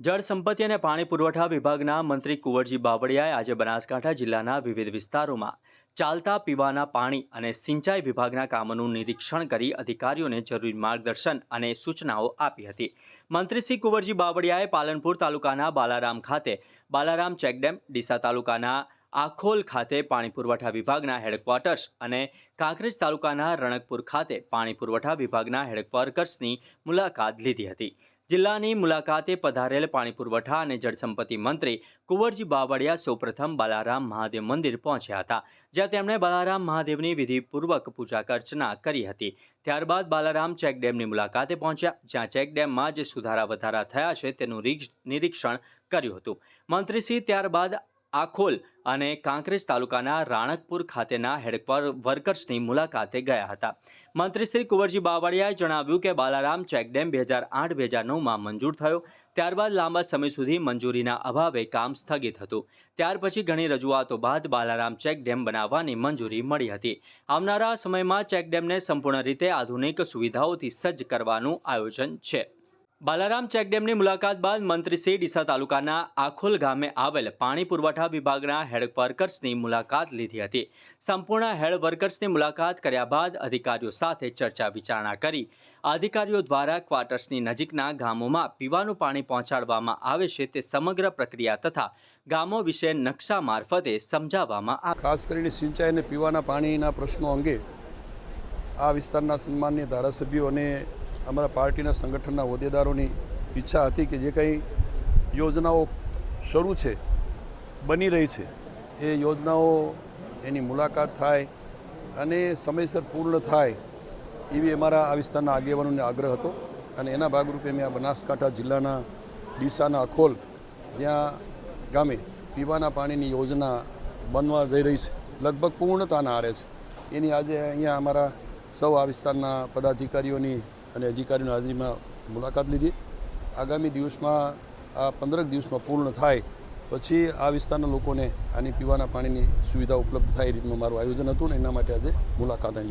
જળ સંપત્તિ અને પાણી પુરવઠા વિભાગના મંત્રી કુંવરજી બાવળિયાએ આજે બનાસકાંઠા જિલ્લાના વિવિધ વિસ્તારોમાં ચાલતા પીવાના પાણી અને સિંચાઈ વિભાગના કામોનું નિરીક્ષણ કરી અધિકારીઓને જરૂરી માર્ગદર્શન અને સૂચનાઓ આપી હતી. મંત્રી શ્રી કુંવરજી બાવળિયાએ પાલનપુર તાલુકાના બાલારામ ખાતે બાલારામ ચેકડેમ, ડીસા તાલુકાના આખોલ ખાતે પાણી પુરવઠા વિભાગના હેડક્વાર્ટર્સ અને કાંકરેજ તાલુકાના રણકપુર ખાતે પાણી પુરવઠા વિભાગના હેડક્વાર્ટર્સની મુલાકાત લીધી હતી. જિલ્લાની મુલાકાતે પધારેલ પાણી પુરવઠા અને જળસંપત્તિ મંત્રી કુંવરજી બાવળિયા સૌપ્રથમ બાલારામ મહાદેવ મંદિર પહોંચ્યા હતા, જ્યાં તેમણે બાલારામ મહાદેવની વિધિપૂર્વક પૂજા અર્ચના કરી હતી. ત્યારબાદ બાલારામ ચેકડેમની મુલાકાતે પહોંચ્યા, જ્યાં ચેકડેમમાં જે સુધારા વધારા થયા છે તેનું રીક્ષ- નિરીક્ષણ કર્યું હતું. મંત્રીશ્રી ત્યારબાદ આખોલ અને કાંકરેજ તાલુકાના રાણકપુર ખાતેના હેડક્વાર વર્કર્સની મુલાકાતે ગયા હતા. મંત્રી શ્રી કુંવરજી બાવળિયાએ જણાવ્યું કે બાલારામ ચેકડેમ બે હજાર આઠ, બે હજાર નવમાં મંજૂર થયો. ત્યારબાદ લાંબા સમય સુધી મંજૂરીના અભાવે કામ સ્થગિત હતું. ત્યાર પછી ઘણી રજૂઆતો બાદ બાલારામ ચેકડેમ બનાવવાની મંજૂરી મળી હતી. આવનારા સમયમાં ચેકડેમને સંપૂર્ણ રીતે આધુનિક સુવિધાઓથી સજ્જ કરવાનું આયોજન છે. બાલારામ ચેકડેમની મુલાકાત બાદ મંત્રી શ્રી ડીસા તાલુકાના આખોલ ગામે આવેલ પાણી પુરવઠા વિભાગના હેડ વર્કર્સની મુલાકાત લીધી હતી. સંપૂર્ણ હેડ વર્કર્સની મુલાકાત કર્યા બાદ અધિકારીઓ સાથે ચર્ચા વિચારણા કરી. અધિકારીઓ દ્વારા ક્વાર્ટર્સની નજીકના ગામોમાં પીવાનું પાણી પહોંચાડવામાં આવે છે તે સમગ્ર પ્રક્રિયા તથા ગામો વિશે નકશા મારફતે સમજાવવામાં આવે. ખાસ કરીને સિંચાઈ અને પીવાના પાણીના પ્રશ્નો અંગે આ વિસ્તારના સન્માનીય ધારાસભ્યો અને અમારા પાર્ટીના સંગઠનના હોદ્દેદારોની ઈચ્છા હતી કે જે કંઈ યોજનાઓ શરૂ છે, બની રહી છે, એ યોજનાઓ એની મુલાકાત થાય અને સમયસર પૂર્ણ થાય એવી અમારા આ વિસ્તારના આગેવાનોને આગ્રહ હતો અને એના ભાગરૂપે મેં આ બનાસકાંઠા જિલ્લાના ડીસાના અખોલ, જ્યાં ગામે પીવાના પાણીની યોજના બનવા જઈ રહી છે, લગભગ પૂર્ણતાના આરે છે. એની આજે અહીંયા અમારા સૌ આ વિસ્તારના પદાધિકારીઓની અને અધિકારીઓની હાજરીમાં મુલાકાત લીધી. આગામી દિવસમાં, આ પંદરક દિવસમાં પૂર્ણ થાય, પછી આ વિસ્તારના લોકોને આની પીવાના પાણીની સુવિધા ઉપલબ્ધ થાય એ રીતનું મારું આયોજન હતું ને એના માટે આજે મુલાકાત